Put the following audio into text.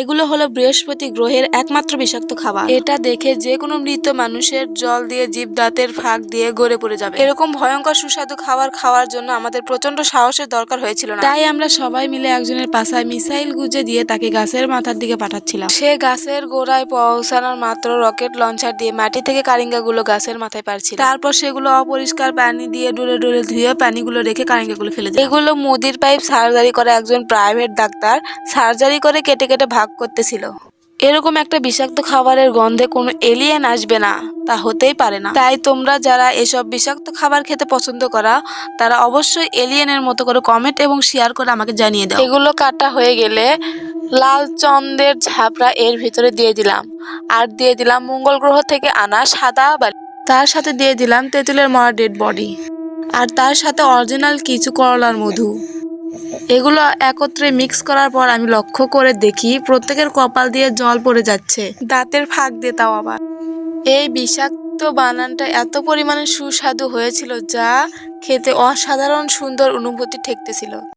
এগুলো হলো বৃহস্পতি গ্রহের একমাত্র বিষাক্ত খাবার। এটা দেখে যে কোনো মৃত মানুষের জল দিয়ে জীব দাঁতের ফাঁক দিয়ে গড়ে পড়ে যাবে। এরকম ভয়ঙ্কর সুস্বাদু খাবার খাওয়ার জন্য আমাদের প্রচণ্ড সাহসের দরকার হয়েছিল তাই আমরা সবাই মিলে একজনের পাশায় মিসাইল গুজে দিয়ে তাকে গাছের মাথার দিকে পাঠাচ্ছিলাম। সে গাছের গোড়ায় পৌঁছানোর মাত্র রকেট লঞ্চার দিয়ে মাটি থেকে কারিঙ্গাগুলো গাছের মাথায় পারছিল তারপর সেগুলো অপরিষ্কার পানি দিয়ে ডুলে ডুলে ধুয়ে পানিগুলো রেখে কারিঙ্গাগুলো ফেলে দিই এগুলো মুদির পাইপ সার্জারি করে একজন প্রাইভেট ডাক্তার। সার্জারি করে কেটে কেটে ভাগ করতেছিল। এরকম একটা বিষাক্ত খাবারের গন্ধে কোনো এলিয়েন আসবে না, তা হতেই পারে না। তাই তোমরা যারা এসব বিষাক্ত খাবার খেতে পছন্দ করা, তারা অবশ্যই এলিয়েনের মতো করে কমেন্ট এবং শেয়ার করে আমাকে জানিয়ে দাও। এগুলো কাটা হয়ে গেলে লাল চন্দের ঝাপড়া এর ভিতরে দিয়ে দিলাম। আর দিয়ে দিলাম মঙ্গল গ্রহ থেকে আনা সাদা বালি। তার সাথে দিয়ে দিলাম তেঁতুলের মরা ডেড বডি আর তার সাথে অরিজিনাল কিছু করলার মধু। এগুলো একত্রে মিক্স করার পর আমি লক্ষ্য করে দেখি প্রত্যেকের কপাল দিয়ে জল পড়ে যাচ্ছে। দাঁতের ফাঁক দিয়ে তাও আবার। এই বিষাক্ত বানানটা এত পরিমাণে সুস্বাদু হয়েছিল যা খেতে অসাধারণ সুন্দর অনুভূতি ঠেকতেছিল।